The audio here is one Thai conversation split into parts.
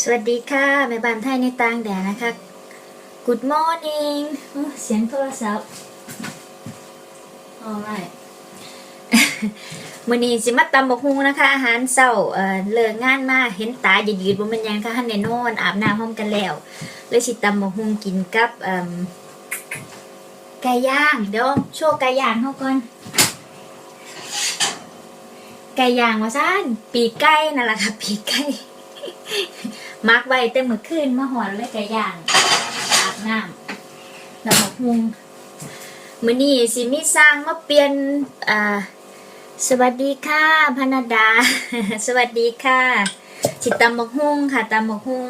สวัสดีค่ะแม่บ้านไทยในต่างแดนนะคะ Good morning เสียงโทรศัพท์ alright มื้อนี้สิมาตำบักฮุงนะคะ อาหารเช้าเอ่อเลิกงานมาเห็นตาหยืดๆบ่แม่นยังค่ะหันได้นอนอาบน้ำพร้อมกันแล้ว เลยสิตำบักฮุงกินกับเอ่มไก่ย่างเดี๋ยวโชว์ไก่ย่างเฮาก่อนไก่ย่างว่าซั่นปีกไก่นั่นแหละค่ะปีกไก่ มักไว้แต่เมื่อคืนมาหอนเลยไก่ย่างอาบน้ำแล้วบักฮุงมื้อนี้สิมีสร้างมาเปลี่ยนอ่าสวัสดีค่ะ พนดา สวัสดีค่ะสิตำบักฮุงค่ะตำบกฮุง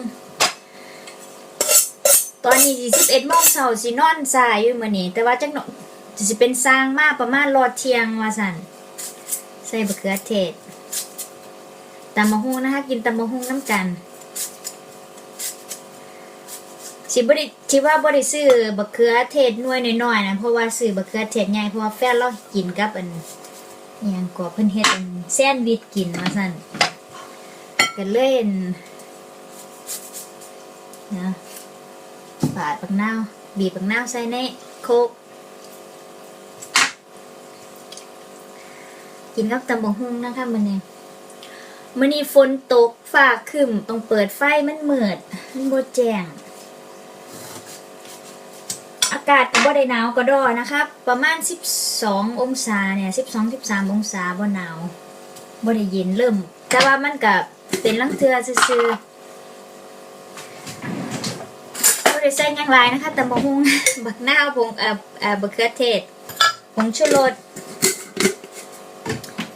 ตอนนี้สิ11โมงเช้าสินอนสายอยู่มื้อนี้ แต่ว่าจักหน่อยสิเป็นสร้างมากประมาณรอดเที่ยงว่าซั่นใส่บะเขือเทศตำบกฮุงนะคะ กินตำบกฮุงน้ำกัน ชิบริชิว่าบริซื้อบักเขือเทศน่วยน้อยๆนะเพราะว่าซื้อบักเขือเทศใหญ่เพราะว่าแฟนเรากินกับอันอหยังก็เพิ่นเฮ็ดอันแซนด์วิชกินว่าซั่นก็เล่นนะปาดปักนาวบีบปักนาวใส่ในโคกกินกับตำบักหุ่งนะคะมื้อนี้มื้อนี้ฝนตกฟ้าครึ้มต้องเปิดไฟมันเมืดมันโบแจ้งากาศก็บ่ได้หนาวก็ดอนะครับ ประมาณ 12 องศาเนี่ย 12 13 องศาบ่หนาวบ่ได้เย็นเริ่ม แต่ว่ามันก็เป็นลังเทือซื่อๆบ่ได้ใส่ยังหลายนะคะแต่บ่ฮุงบักหนาวผงเอ่อเอ่อบักเขือเทศผงชูรส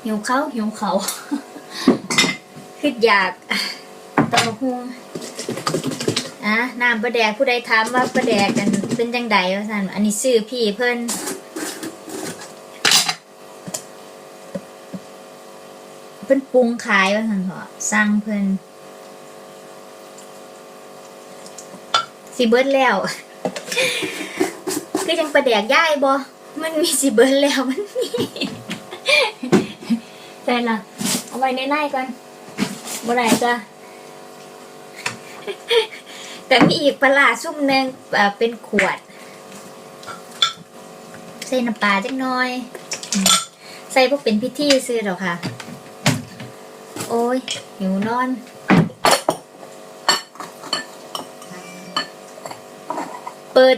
หิวเขาวหิวเขาคืออยากตำบักฮุงอะน้ำปลาแดกผู้ใดถามว่าปลาแดกกัน เป็นจังใดว่าซั่นอันนี้ซื้อพี่เพิ่นเพิ่นปรุงขายว่าซั่นเถอะสั่งเพิ่นสิเบิร์ดแล้วคือจังปลาแดกย่ายบ่มันมีสิเบิร์ดแล้วมันมีใช่ละเอาไว้ในในก่อนบ่ได้จ้ะ แต่มีอีกปลาซุ่มหนึ่งเป็นขวด ใส่น้ำปลาจักน้อย ใส่พวกเป็นพิธีซื้อหรอค่ะ โอ้ยหิวนอนเปิด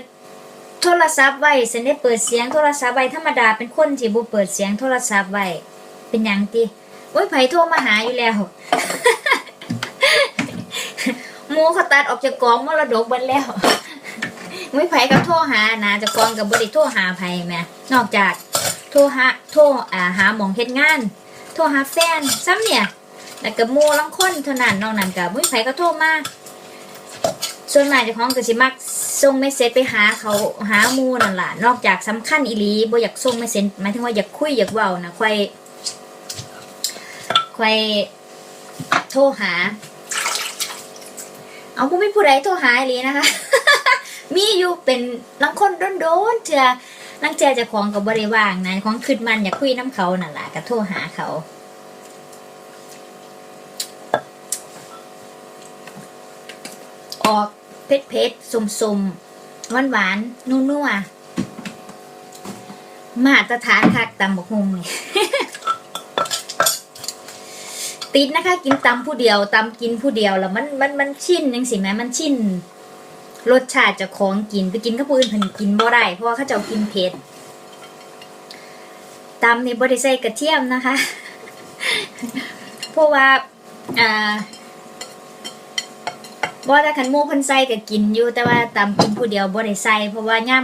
โทรศัพท์ไว้ฉันได้เปิดเสียงโทรศัพท์ไว้ธรรมดาเป็นคนที่บ่เปิดเสียงโทรศัพท์ไว้เป็นหยังติโอ้ยไผโทรมาหาอยู่แล้ว มูเขาตัดออกจากกองมรดกบิดแล้วไม่ไผกับโทรหานะจากกองกับบริโทรหาไผแม่นอกจากโทรหาโทรอ่าหาหมองเฮ็ดงาน โทรหาแฟนซ้ำเนี่ยแล้วก็หมู่ลังคนเท่านั้นนอกนั้นก็บ่มีไผก็โทรมาส่วนมากจ้าของก็สิมักส่งเมสเซจไปหาเขาหามูนั่นล่ะนอกจากสำคัญอีลีบ่อยากส่งเมสเซจหมายถึงว่าอยากคุยอยากเว้านะค่อยค่อยโทรหา เอาก็ไม่ผู้ใดโทรหาอีหลีนะคะ มีอยู่เป็นลังคนโดนๆเถื่อลังเจอจะของกับบริว่างนะของขึ้นมันอยากคุยน้ำเขานั่นแหละก็โทรหาเขาออกเผ็ดเผ็ดสมสมหวานหวานนัวนัวๆมาตรฐานคักตำบกฮุงนี่ ติดนะคะ กินตำผู้เดียวตำกินผู้เดียวแล้วมันมันมันชินยังสิแม่มันชินรสชาติจะของกินไปกินกับผู้อื่นเพิ่นกินบ่ได้เพราะว่าเขาเจ้ากินเผ็ดตำนี่บ่ได้ใส่กระเทียมนะคะ เพราะว่าอ่าบ่แต่คันมู่เพิ่นใส่ก็กินอยู่แต่ว่าตำกินผู้เดียวบ่ได้ใส่เพราะว่าย่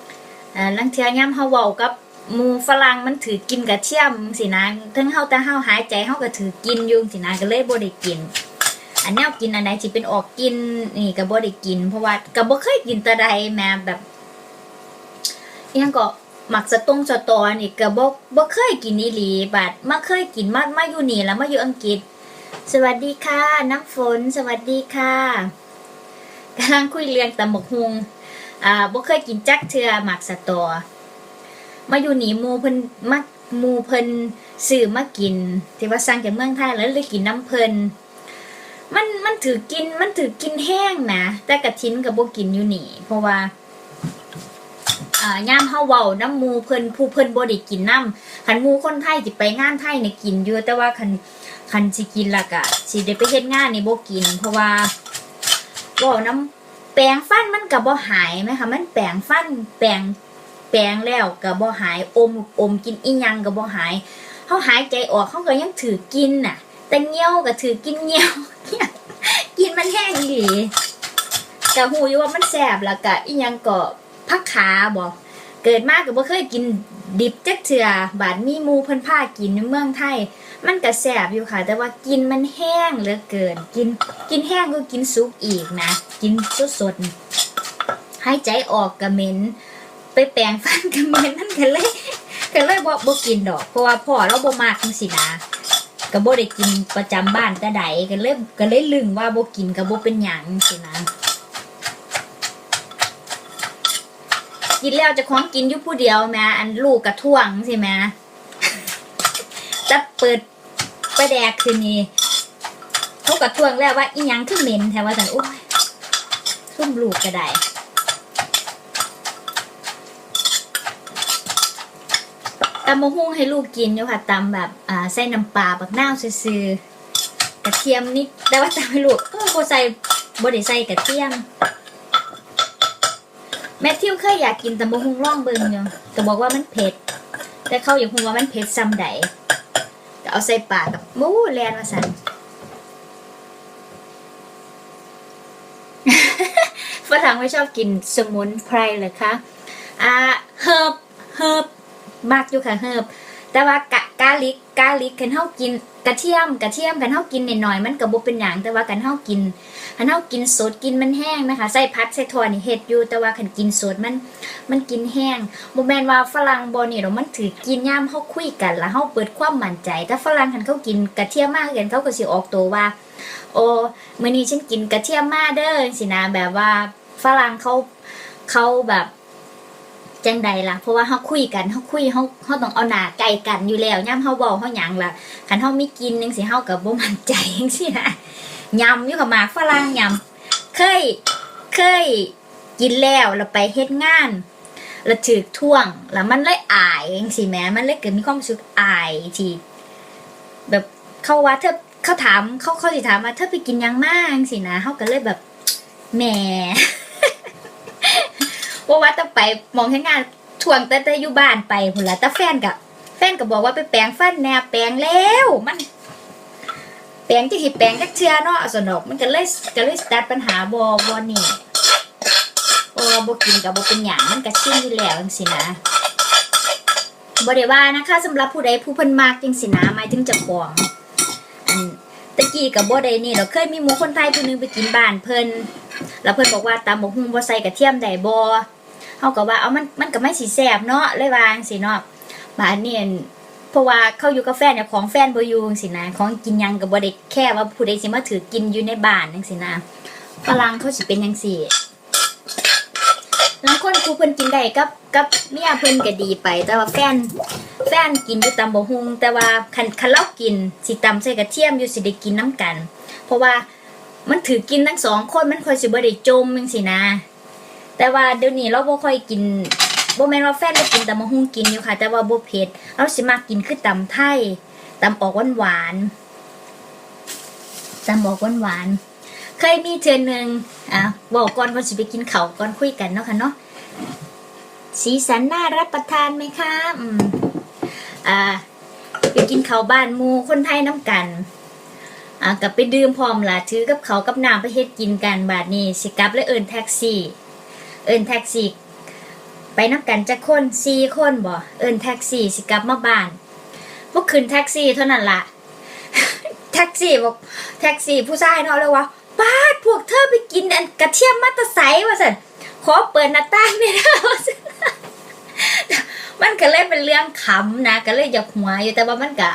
ำอ่าลังเทื่อย่ำเฮาเว้ากับ มูฝรั่งมันถือกินกระเทียมสินะทั้งเฮาแต่เฮาหายใจเฮาก็ถือกินยู่สินะก็เลยบ่ได้กิน อันแนวกินอันใดสิเป็นออกกินนี่ก็บ่ได้กิน เพราะว่าก็บ่เคยกินแต่ใดแม้แบบยังก็หมักสะตงสะตอนี่ก็บ่บ่เคยกินอีหลีบัดมาเคยกินมามาอยู่นี่แล้วมาอยู่อังกฤษ สวัสดีค่ะ น้ำฝน สวัสดีค่ะกำลังคุยเรื่องตำบักฮุงอ่าบ่เคยกินจักเทื่อหมักสะตอ มาอยู่หนีมูเพิ่นมาหมูเพิ่นซื้อมากิน ที่ว่าสั่งจากเมืองไทยแล้วเลยกินน้ำเพิ่นมันมันถือกินมันถือกินแห้งนะแต่กระทิ้นกับโบกินอยู่หนีเพราะว่าอ่าย่ามเฮาเว้าน้ำมูเพิ่นผู้เพิ่นบ่ได้กินน้ำคันมูคนไทยสิไปงานไทยเนี่ยกินอยู่แต่ว่าคันคันสิกินละก็สิได้ไปเฮ็ดงานนี่บ่กิน เพราะว่าว้าน้ำแปรงฟันมันก็บ่หายไหมคะมันแปรงฟันแปรง แปรงแล้วก็บ่หายอมอมกินอีหยังก็บ่หายเฮาหายใจออกเฮาก็ยังถือกินน่ะ แต่เงี้ยวก็ถือกินเงี้ยวกินมันแห้งอีหลีก็ฮู้อยู่ว่ามันแซ่บแล้วก็อีหยังก็ผักขาบ่เกิดมาก็บ่เคยกินดิบจักเทื่อบาดมีมูเพิ่นพากินในเมืองไทย มันก็แซ่บอยู่ค่ะ แต่ว่ากินมันแห้งเหลือเกิน กินกินแห้งก็กินสุกอีกนะ กินสดๆหายใจออกก็เหม็น ไปแปรงฟันก็เหม็นนั่นก็เลยก็เลยบ่บ่กินดอก เพราะว่าพ่อเราบ่มากจังซี่นะก็บ่ได้กินประจำบ้านแต่ใดก็เลยก็เลยลึงว่าบ่กินก็บ่เป็นหยังจังซี่นะกินแล้วจะของกินอยู่ผู้เดียวแม่อันลูกกระท่วงสิแม่จะเปิดไปแดกคืนนี้เขากระท่วงแล้วว่าอีหยังคือเหม็นแถวว่าสันโอ้ยซุ่มลูกก็ได้ ตำมะฮุ่งให้ลูกกินอยู่ค่ะตำแบบอ่าใส่น้ำปลาบักนาวซื่อๆกระเทียมนิดแต่ว่าตำให้ลูกเออโบใส่บดใส่กระเทียม แมทธิวเคยอยากกินตำบะฮุงร่องเบิงอยู่แต่บอกว่ามันเผ็ด แต่เขาอยากฮู้ว่ามันเผ็ดซ้ำใดก็เอาใส่ปากกับมูแลนมาสั่นฝรั่งไม่ชอบกินสมุนไพรเลยคะอ่าเฮิบเฮิบ มากอยู่ค่ะเฮิบแต่ว่ากะกาลิกกาลิกกันเฮากินกระเทียมกระเทียมกันเฮากินหน่อยๆมันก็บ่เป็นหยังแต่ว่ากันเฮากินคันเฮากินสดกินมันแห้งนะคะใส่พัดใส่ทอนี่เฮ็ดอยู่แต่ว่าคันกินสดมันมันกินแห้งบ่แม่นว่าฝรั่งบ่นี่หรอกมันถือกินยามเฮาคุยกันแล้วเฮาเปิดความมั่นใจ แต่ฝรั่งคันเขากินกระเทียมมากกันเขาก็สิออกตัวว่า โอ้มื้อนี้ฉันกินกระเทียมมาเด้อสินะแบบว่าฝรั่งเขาเขาแบบ จังใดล่ะ เพราะว่าเฮาคุยกันเฮาคุยเฮาเฮาต้องเอาหน้าใกล้กันอยู่แล้วยามเฮาเว้าเฮาหยังล่ะคันเฮามีกินจังซี่เฮาก็บ่มั่นใจจังซี่นะยำอยู่กับหมากฝรั่งยำเคยเคยกินแล้วแล้วไปเฮ็ดงานแล้วถือท่วง แล้วมันเลยอายเองสิแม่มันเลยเกิดมีความรู้สึกอายทีแบบเขาว่าเธอเขาถามเขาเขาสิถามว่าเธอไปกินยังมากสินะเขาก็เลยแบบแหม ว่าว่าต้องไปมองแค่งานท่วงแต่แต่อยู่บ้านไปพุ่นละแต่แฟนกับแฟนก็บอกว่าไปแปรงฟันแนวแปรงแล้วมันแปลงที่สิแปลงจักเทื่อเนาะสนอกมันก็เลยก็เลยสตัดปัญหาบ่บ่นี่บ่บ่กินกับบ่เป็นหยังมันก็ชินอยู่แล้วจังซี่นะบ่ได้ว่านะคะสำหรับผู้ใดผู้เพิ่นมักจังซี่นะหมายถึงจ้าของอันตะกี้ก็บ่ได้นี่เราเคยมีหมูคนไทยผู้หนึงไปกินบ้านเพิ่นแล้วเพิ่นบอกว่าตำบักหุ่งบ่ใส่กระเทียมได้บ่ เฮาก็ว่าเอามันมันก็ไม่สิแซบเนาะเลยวางซี่เนาะบาดนี้อั่นเพราะว่าเข้าอยู่กับแฟนเนี่ยของแฟนบอยู่จังซี่นะของกินยังก็บ่ได้แค่ว่าผู้ใดสิมาถือกินอยู่ในบ้านจังซี่นะฝรั่งเขาสิเป็นจังซี่บางคนผู้เพิ่นกินได้กับกับเมียเพิ่นก็ดีไป แต่ว่าแฟนแฟนกินอยู่ตำบ่ฮุงแต่ว่าคันคันเรากินสิตำใส่กระเทียมอยู่สิได้กินน้ำกัน เพราะว่ามันถือกินทั้งสองคนมันคอยสิบ่ได้จมจังซี่นะ แต่ว่าเดี๋ยวนี้เราบ่ค่อยกินบ่แม่นว่าแฟนเรากินแต่มาหุงกินอยู่ค่ะ แต่ว่าบ่เผ็ดเราสิมากกินคือตำไทยตำออกหวานๆตำออกหวานๆเคยมีเทื่อหนึ่งอะบอกก่อนว่าสิไปกินเขาก่อนคุยกันเนาะค่ะเนาะสีสันน่ารับประทานไหมคะอืมอ่าไปกินข้าวบ้านมูคนไทยน้ำกันอ่ากับไปดื่มพร้อมล่ะถือกับเขากับน้ำไปเฮ็ดกินกันบาดนี้สิกลับเลยเอินแท็กซี่ เอิ้นแท็กซี่ไปนับกันจะคนสี่คนบ่เอินแท็กซี่สิกลับมาบ้านพวกขึ้นแท็กซี่เท่านั้นละแท็กซี่บอกแท็กซี่ผู้ชายเนาะเลยว่าป้าพวกเธอไปกินอันกระเทียมมัตไซว่าสันขอเปิดหน้าต่างไม่ได้ว่าซั่นมันก็เลยเป็นเรื่องขำนะก็เลยอยากหัวอยู่แต่ว่ามันก็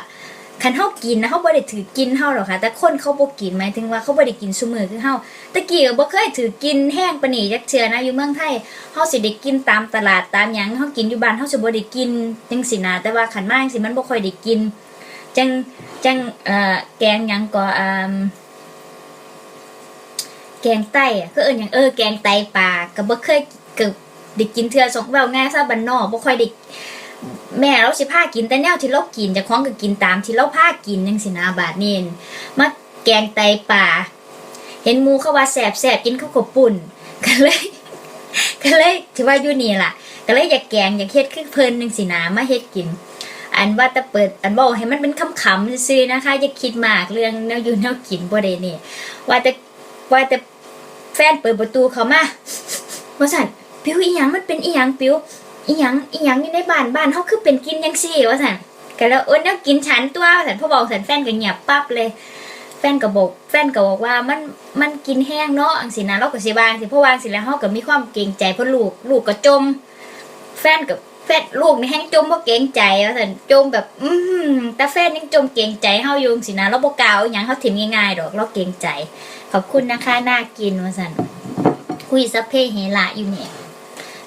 คันเฮากินนะเฮาบ่ได้ถือกินเฮาหรอกค่ะ แต่คนเขาบ่กินหมายถึงว่าเขาบ่ได้กินซุมือคือเฮาตะกี้ก็บ่เคยถือกินแห้งปานนี้จักเทื่อนะอยู่เมืองไทยเฮาสิได้กินตามตลาดตามหยังเฮากินอยู่บ้านเฮาสิบ่ได้กินจังซี่นะแต่ว่าขันมาจังซี่มันบ่ค่อยได้กินจังจังเอ่อแกงหยังก็อ่าแกงไตอะก็เอิ้นหยังเออแกงไตปลาก็บ่เคยเกิดได้กินเทื่อสองเว้าง่ายซะบ้านนอกบ่ค่อยได้ แม่เราสิพากินแต่แนวที่เรากินเจ้าของก็กินตามที่เราพากินจังซี่นะบาดนี้มาแกงไตปลาเห็นมูเขาว่าแซ่บกินข้าวกบปุ่นก็เลย ก็เลยถือว่าอยู่นี่ล่ะ ก็เลยอยากแกงอยากเฮ็ดคือเพลินจังซี่นะมาเฮ็ดกิน อันว่าแต่เปิดอันบอกให้มันเป็นคำๆซื่อนะคะ อย่าคิดมากเรื่องแนวอยู่แนวกินบ่ได้นี่ว่าแต่ว่าแต่แฟนเปิดประตูเขามาว่าสั่นปิวอีหยังมันเป็นอีหยังปิว อีหยังอีหยังอยู่ในบ้านบ้านเฮาคือเป็นกินจังซี่ว่าสั่นก็แล้วเอ้นแนวกินฉันตัวสันพอบอกสันแฟนก็เงียบปั๊บเลย แฟนก็บอกแฟนก็บอกว่ามันมันกินแห้งเนาะอังสินะเราก็สิวางสิพราะวางสิแล้วเฮาก็มีความเกรงใจพราะลูกลูกก็จม แฟนกับแฟนลูกนี่แห้งจมเพราะเกรงใจว่าซั่นจมแบบ อืมแต่แฟนยังจมเกรงใจเฮายงสินะเราบ่กล้าเอาหยังเฮาถิ่มง่ายๆดอกเราเกรงใจ ขอบคุณนะคะน่ากินว่าสันคุยสะเพเฮละอยู่เนี่ย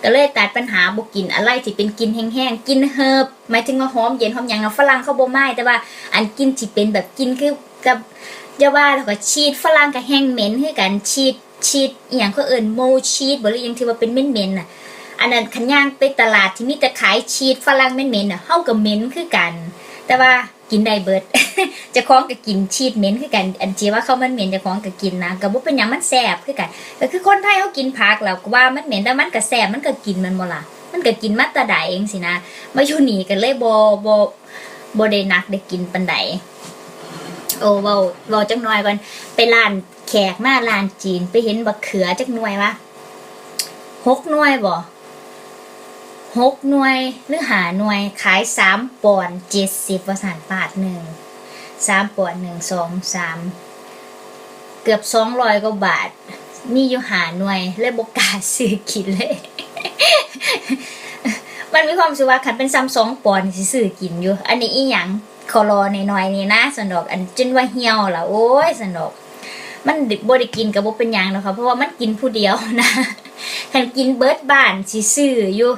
ก็เลยตัดปัญหาบ่กินอะไรที่เป็นกินแห้งๆกินเฮิบหมายถึงว่าหอมเย็นหอมหยังเนาะฝรั่งเขาบ่ไม่แต่ว่าอันกินที่เป็นแบบกินคือกับอย่าว่าแล้วก็ชีสฝรั่งก็แห้งเหม็นคือกันชีสชีสอีหยังเขาเอิ้นโมชีสบ่หรือยังที่ว่าเป็นเหม็นๆน่ะอันนั้นขันย่างไปตลาดที่มีแต่ขายชีสฝรั่งเหม็นๆน่ะเฮาก็เหม็นคือกัน แต่ว่า กินได้เบิด จะคล้องก็กินชีสเหม็นคือกันอันที่ว่าเขามันเหม็นจะคล้องก็กินนะก็บ่เป็นหยังมันแซ่บคือกันก็คือคนไทยเขากินผักแล้วก็ว่ามันเหม็นแต่มันก็แซ่บมันก็กินมันบ่ล่ะมันก็กินมาแตะใดเองสินะมาอยู่หนีกันเลยบ่บ่บ่ได้นักได้กินปานใดโอ้เว้าเว้าจักหน่อยก่อนไปร้านแขกมาร้านจีนไปเห็นบักเขือจักหน่วยวะหกหน่วยบ่ หกหน่วยหรือหาหน่วยขายสามปอนเจ็ดสิบวสานบาทหนึ่งสามปอนหนึ่งสองสามเกือบสองร้อยกว่าบาท มีอยู่หาหน่วยเลยบกล้าซื้อกินเลย มันมีความสึกว่าคันเป็นซ้ำสองปอนสิซื้อกินอยู่ อันนี้อีหยังขอรอหน่อยนี่นะสนดอก อันจนว่าเหี่ยวละโอ้ยสนดอก มันบ่ได้กินกับบ่เป็นยังหรอกค่ะเพราะว่ามันกินผู้เดียวนะคันกินเบิร์ดบ้านสิซื้ออยู่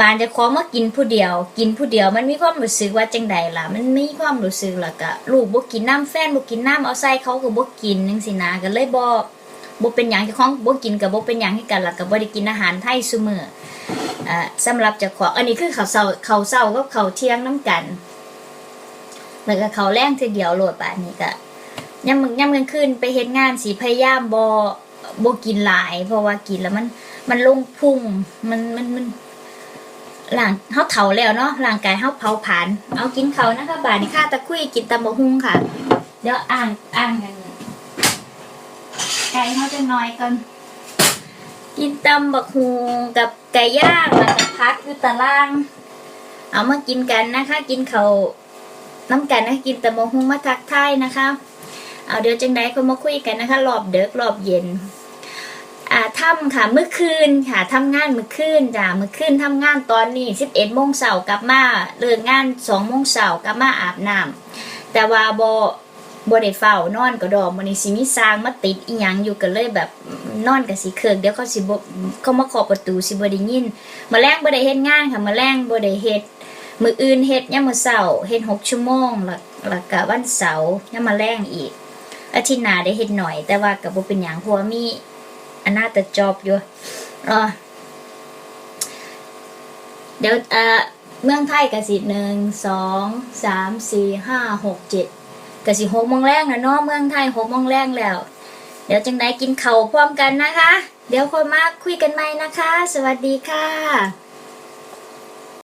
บานจะขอมากินผู้เดียว กินผู้เดียวมันมีความรู้สึกว่าจังใดล่ะ มันมีความรู้สึกแล้วก็ลูกบ่กินน้ำแฟนบ่กินน้ำเอาใส่เขาก็บ่กินจังซี่นะก็เลยบ่บ่เป็นหยังเจ้าของบ่กินก็บ่เป็นหยังคือกันล่ะก็บ่ได้กินอาหารไทยซุมื้ออ่าสำหรับจ้าขออันนี้คือเขาวเช้าข้าวเช้ากับข้าเที่ยงน้ำกันแล้วก็ข้าแรงเธอเดียวโหลดบาดนี้ก็ยามมื้อยามกลางคืนไปเฮ็ดงานสิพยายามบ่บ่กินหลาย เพราะว่ากินแล้วมันมันลงพุงมันมันมัน ร่างเฮาเฒ่าแล้วเนาะร่างกายเฮาเผาผลาญเอากินเขานะคะบาดนี้ค่ะตะคุยกินตำบักหุ่งค่ะ เดี๋ยวอ่างอ่างกันไก่เฮาจะน้อยก่อนกินตำบักหุ่งกับไก่ย่างแล้วก็พักอยู่ตาราง เอามากินกันนะคะ กินเขาน้ำกันนะกินตำบักหุ่งมาทักทายนะคะ เอาเดี๋ยวจังใดก็มาคุยกันนะคะรอบเด็กรอบเย็น ทำค่ะเมื่อคืนค่ะทำงานเมื่อคืนจ้ะเมื่อคืนทำงานตอนนี้สิบเอ็ดโมงเสาร์กลับมาเลิกงานสองโมงเสาร์กลับมาอาบน้ำแต่ว่าบบ่ได้เฝ้านอนก็ดอกมันนี้สิมีสร้างมาติดอีหยังอยู่กันเลยแบบนอนกับสิเคิงเดี๋ยวเขาสิบ่เขามาเคาะประตูสิบ่ได้ยินมื้อแรงบ่ได้เฮ็ดงานค่ะมื้อแรงบ่ได้เฮ็ดมื้ออื่นเฮ็ดยามมื้อเช้าเฮ็ดหกชั่วโมงแล้วแล้วก็วันเสาร์ยามมื้อแรงอีกอาทิตย์หน้าได้เฮ็ดหน่อย แต่ว่าก็บ่เป็นหยังเพราะว่ามี อันน่าจะจอบอยู่รอเดี๋ยวเออเมืองไทยกสิหนึ่งสองสามสี่ห้าหกเจ็ดกสิหกโมงแรงนะเนาะเมืองไทยหกโมงแรงแล้ว เดี๋ยวจังไดกินเข่าพร้อมกันนะคะ เดี๋ยวคนมาคุยกันใหม่นะคะ สวัสดีค่ะ